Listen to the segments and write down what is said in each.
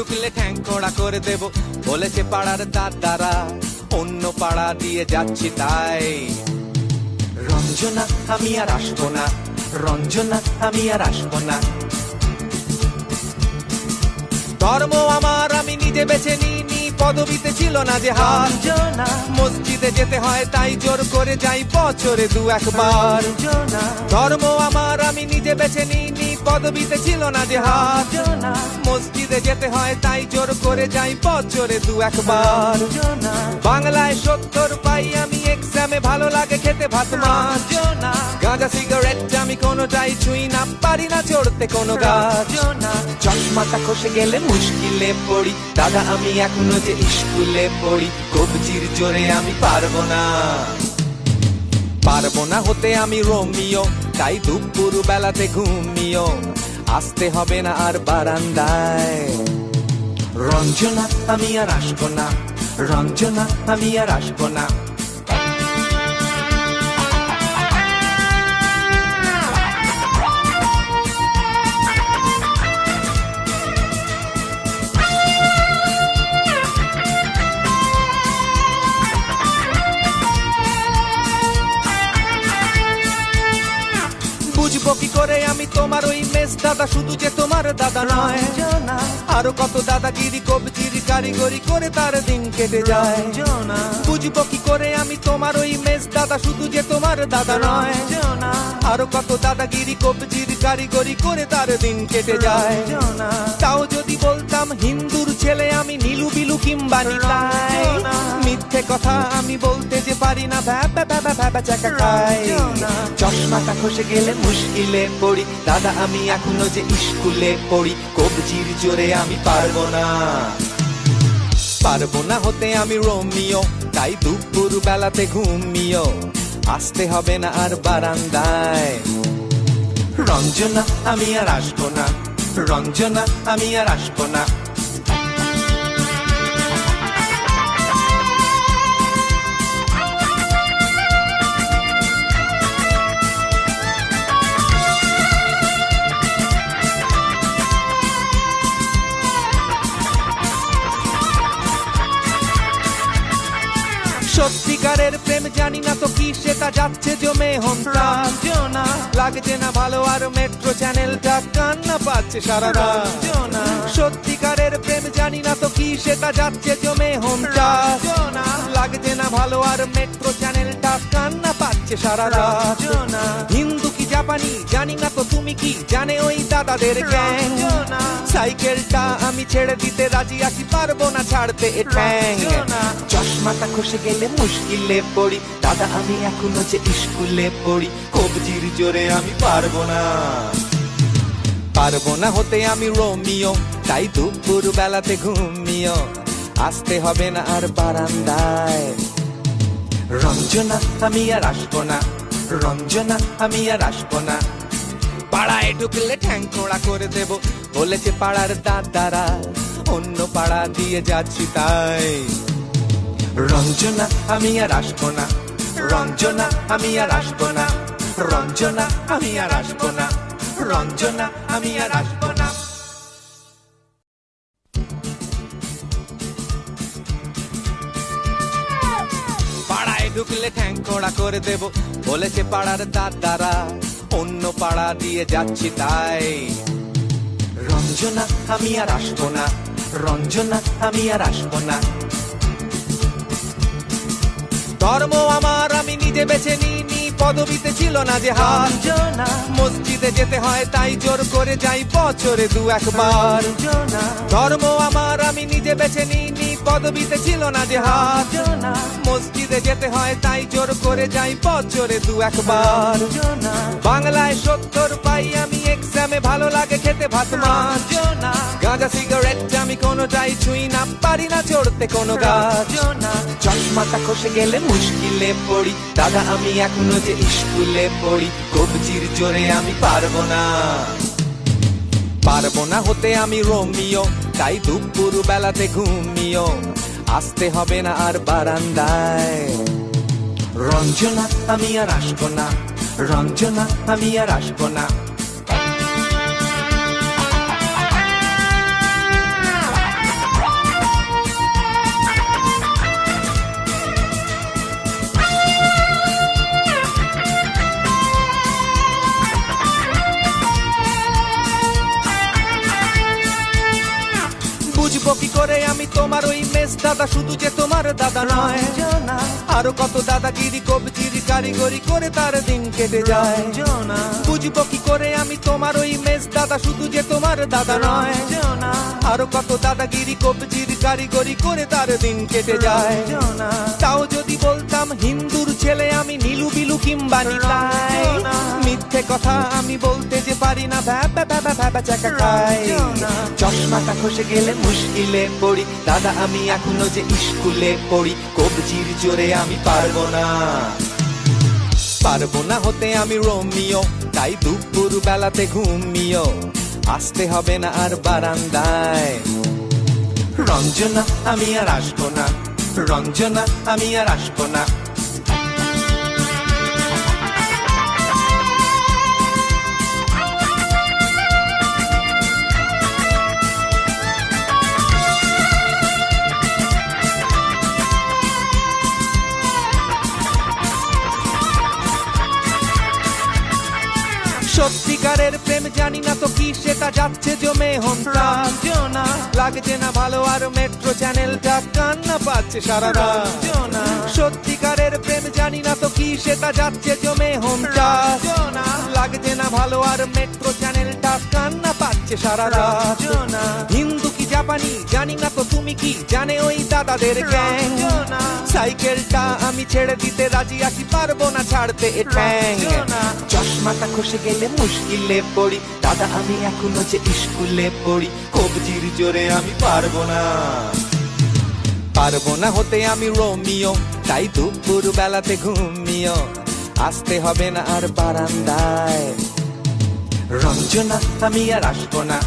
ঢুকলে ঠ্যাং কড়া করে দেব। বলেছে পাড়ার দাদারা, অন্য পাড়া দিয়ে যাচ্ছি তাই। রঞ্জনা, আমি আর আসব না। রঞ্জনা, আমি আর আসব না। ধর্ম আমার, আমি নিজে বেছে নিইনি পদবিতে ছিল না যে হার। মসজিদে যেতে হয় তাই জোর করে যাই বছরে দু একবার। ধর্ম আমার আমি নিজে বেছে নিইনি পদবিতে ছিল না যে হার। মসজিদে যেতে হয় তাই জোর করে যাই বছরে দু একবার। বাংলায় সত্তর পাই আমি এক্সামে ভালো লাগে খেতে ভাত মাছ। গাঁজা সিগারেট আমি কোনোটাই ছুঁই না। পারি না চড়তে কোনো গাছ। চশমাটা খসে গেলে মুশকিলে পড়ি। দাদা আমি এখনও যে স্কুলে পড়ি কবজির জোরে আমি পারব না। পারব না হতে আমি রোমিও তাই দুপুর বেলাতে ঘুমিও। আসতে হবে না আর বারান্দায়। রঞ্জনা আমি আর আসব না। রঞ্জনা আমি আর আসব না। তোমার ওই মেস দাদা শুধু যে তোমার দাদা নয়। আরও কত দাদাগিরি কবজির কারিগরি করে তার দিন কেটে যায়। বুঝব কি করে আমি তোমার ওই মেস দাদা শুধু যে তোমার দাদা নয়। আরও কত দাদাগিরি কবজির কারিগরি করে তার দিন কেটে যায়। তাও যদি বলতাম হিন্দুর ছেলে আমি নীলু বিলু কিংবা নিতাই। মিথ্যে কথা আমি বলতে যে পারি না ভ্যাপা ভ্যাপা ভ্যাপা চাকা খাই। চশমাটা খসে গেলে মুশকিলে পড়ি। দাদা আমি এখনও যে স্কুলে পড়ি কবজির জোরে আমি পারব না। পারব না হতে আমি রোমিও তাই দুপুর বেলাতে ঘুমিও। আসতে হবে না আর বারান্দায়। রঞ্জনা আমি আর আসব না। রঞ্জনা আমি আর আসব না। সত্যিকারের প্রেম জানি না তো কি সেটা যাচ্ছে জমে না লাগছে না ভালো আর মেট্রো চ্যানেলটা কান্না পাচ্ছে সারা রঞ্জনা। সত্যিকারের প্রেম জানি না তো কি সেটা যাচ্ছে জমে না লাগছে না ভালো আর মেট্রো চ্যানেলটা কান্না পাচ্ছে সারা রাত। হিন্দু জাপানি জানি না তো তুমি কি জানে ওই দাদাদের গ্যাং সাইকেলটা আমি ছেড়ে দিতে রাজি আছি পারব না ছাড়তে রঞ্জনা। চশমাটা খসে গেলে মুশকিলে পড়ি দাদা আমি এখনও যে স্কুলে পড়ি কবজির জোরে আমি পারব না। পারব না হতে আমি রোমিও তাই দুপুর বেলাতে ঘুমিও আসতে হবে না আর বারান্দায়। রঞ্জনা আমি আর আসব না। রঞ্জনা, আমি আর আসব না। পাড়ায় ঢুকলে ঠ্যাং খোড়া করে দেব, বলেছে পাড়ার দাদারা, অন্য পাড়া দিয়ে যাচ্ছি তাই। রঞ্জনা, আমি আর আসব না। রঞ্জনা, আমি আর আসব না। রঞ্জনা, আমি আর আসব না। রঞ্জনা, আমি আর আসব ঢুকলে ঠ্যাং কোড়া করে দেব। বলেছে পাড়ার দাদারা অন্য পাড়া দিয়ে যাচ্ছি তাই। রঞ্জনা আমি আর আসব না। রঞ্জনা আমি আর আসব না। ধর্ম আমার আমি নিজে বেছে নিইনি। পদবিতে ছিল না যে হার। মসজিদে যেতে হয় তাই জোর করে যাই বছরে দু একবার। নিজে বেছে নিইনি পদবিতে ছিল না যে রঞ্জনা মসজিদে যেতে হয় তাই জোর করে যাই বছরে দু একবার। বাংলায় সত্তর পাই আমি এক্সামে ভালো লাগে খেতে ভাত মাছ। গাঁজা সিগারেট আমি কোনোটাই ছুঁই না পারি না চড়তে কোনো গাছ। চশমাটা খসে গেলে মুশকিলে পড়ি। দাদা আমি এখনও যে স্কুলে পড়ি কবজির জোরে আমি পারব না। পারব না হতে আমি রোমিও, তাই দুপুর বেলাতে ঘুমিও। আসতে হবে না আর বারান্দায়। রঞ্জনা, আমি আর আসব না। রঞ্জনা, আমি আর আসব না। মেস দাদা শুধু যে তোমার দাদা নয়। আরও কত দাদাগিরি কবজিরি কারিগরি করে তার দিন কেটে যায়। বুঝব কি করে আমি তোমার ওই মেস দাদা শুধু যে তোমার দাদা নয়। আরও কত দাদাগিরি কবজির কারিগরি করে তার দিন কেটে যায়। তাও যদি বলতাম হিন্দুর ছেলে আমি নীলু বিলু কিংবা নিতাই। মিথ্যে কথা আমি বলতে যে পারি না ভ্যাপা ভ্যাপা ভ্যাপা চাকা খাই। চশমাটা খসে গেলে মুশকিলে পড়ি। দাদা আমি এখনও যে স্কুলে পড়ি কবজির জোরে আমি পারব না। পারব না হতে আমি রোমিও তাই দুপুর বেলাতে ঘুমিও। আসতে হবে না আর বারান্দায়। রঞ্জনা আমি আর আসব না। রঞ্জনা আমি আর আসব না। সত্যিকারের প্রেম জানি না তো কি সেটা যাচ্ছে জমে না লাগছে না ভালো আর মেট্রো চ্যানেলটা কান্না পাচ্ছে সারা না সত্যিকারের প্রেম জানি না তো কি সেটা যাচ্ছে জমে না লাগছে না ভালো আর মেট্রো চ্যানেলটা কান্না পাচ্ছে সারা রাত। হিন্দু জাপানি জানি না তো তুমি কি জানে ওই দাদাদের গ্যাং সাইকেলটা আমি ছেড়ে দিতে রাজি আছি পারব না ছাড়তে রঞ্জনা। চশমাটা খসে গেলে মুশকিলে পড়ি দাদা আমি এখনও যে স্কুলে পড়ি কবজির জোরে আমি পারব না। পারব না হতে আমি রোমিও তাই দুপুর বেলাতে ঘুমিও আসতে হবে না আর বারান্দায়। রঞ্জনা আমি আর আসব না।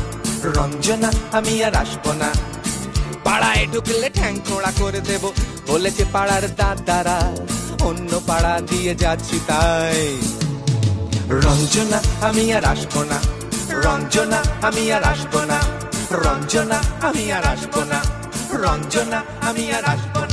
রঞ্জনা, আমি আর আসব না। পাড়ায় ঢুকলে ঠ্যাং খোড়া করে দেব, বলেছে পাড়ার দাদারা, অন্য পাড়া দিয়ে যাচ্ছি তাই। রঞ্জনা, আমি আর আসব না। রঞ্জনা, আমি আর আসব না। রঞ্জনা, আমি আর আসব না। রঞ্জনা, আমি আর আসব